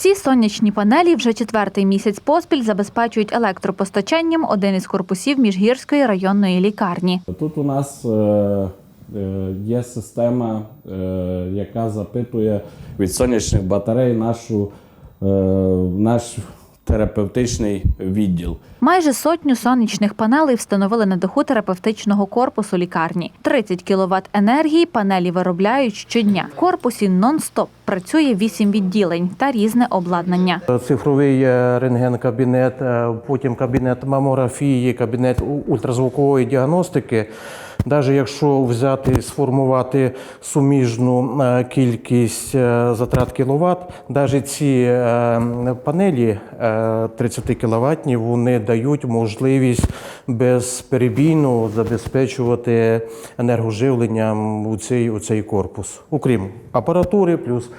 Ці сонячні панелі вже четвертий місяць поспіль забезпечують електропостачанням один із корпусів Міжгірської районної лікарні. Тут у нас е, е, є система, е, яка запитує від сонячних батарей нашу, наш терапевтичний відділ. Майже сотню сонячних панелей встановили на даху терапевтичного корпусу лікарні. 30 кВт енергії панелі виробляють щодня. В корпусі нон-стоп працює 8 відділень та різне обладнання. Цифровий е, рентген-кабінет, е, потім кабінет мамографії, кабінет ультразвукової діагностики. Навіть якщо взяти, сформувати суміжну е, кількість е, затрат кіловат, навіть ці е, панелі 30 кВт, вони дають можливість безперебійно забезпечувати енергоживленням у цей, у цей корпус, окрім апаратури, плюс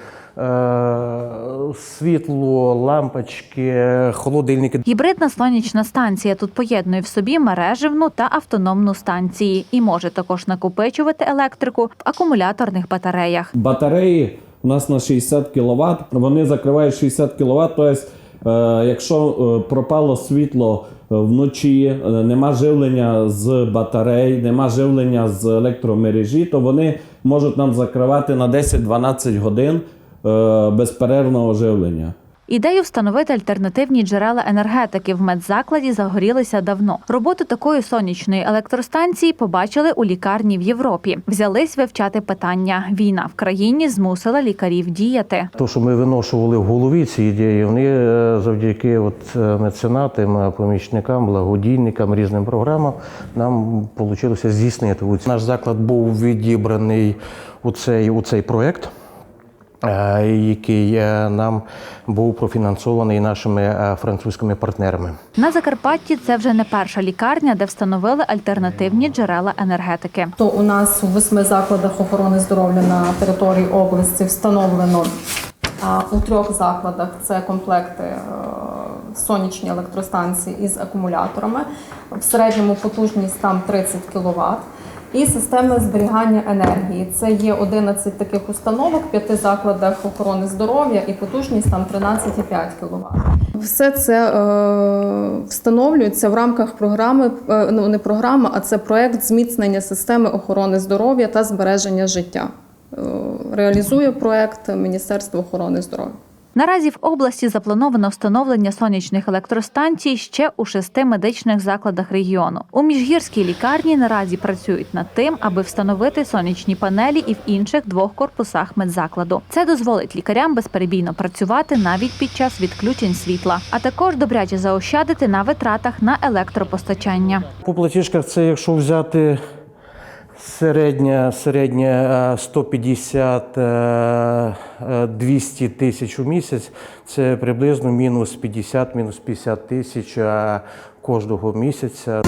світло, лампочки, холодильники. Гібридна сонячна станція тут поєднує в собі мереживну та автономну станції і може також накопичувати електрику в акумуляторних батареях. Батареї у нас на 60 кВт, вони закривають 60 кВт, тобто, е, якщо е, пропало світло е, вночі, е, нема живлення з батарей, нема живлення з електромережі, то вони можуть нам закривати на 10-12 годин е, безперервного живлення. Ідею встановити альтернативні джерела енергетики в медзакладі загорілися давно. Роботу такої сонячної електростанції побачили у лікарні в Європі. Взялись вивчати питання. Війна в країні змусила лікарів діяти. То, що ми виношували в голові ці ідеї, вони е, завдяки от е, меценатам, е, помічникам, благодійникам, різним програмам нам вийшло здійснити. Наш заклад був відібраний у цей, у цей проєкт. Е, Який е, нам був профінансований нашими е, французькими партнерами. На Закарпатті це вже не перша лікарня, де встановили альтернативні джерела енергетики. То у нас у восьми закладах охорони здоров'я на території області встановлено у трьох закладах це комплекти сонячні електростанції із акумуляторами. В середньому потужність там 30 кВт. І системи зберігання енергії. Це є 11 таких установок п'яти закладах охорони здоров'я і потужність там 13,5 кВт. Все це е, встановлюється в рамках програми, е, ну не програма, а це проект зміцнення системи охорони здоров'я та збереження життя. Е, реалізує проект Міністерство охорони здоров'я. Наразі в області заплановано встановлення сонячних електростанцій ще у шести медичних закладах регіону. У міжгірській лікарні наразі працюють над тим, аби встановити сонячні панелі і в інших двох корпусах медзакладу. Це дозволить лікарям безперебійно працювати навіть під час відключень світла, а також добряче заощадити на витратах на електропостачання. По платіжках це якщо взяти середня, середня е, 150 е, е, 200 тисяч у місяць, це приблизно мінус 50, мінус 50 тисяч е, кожного місяця.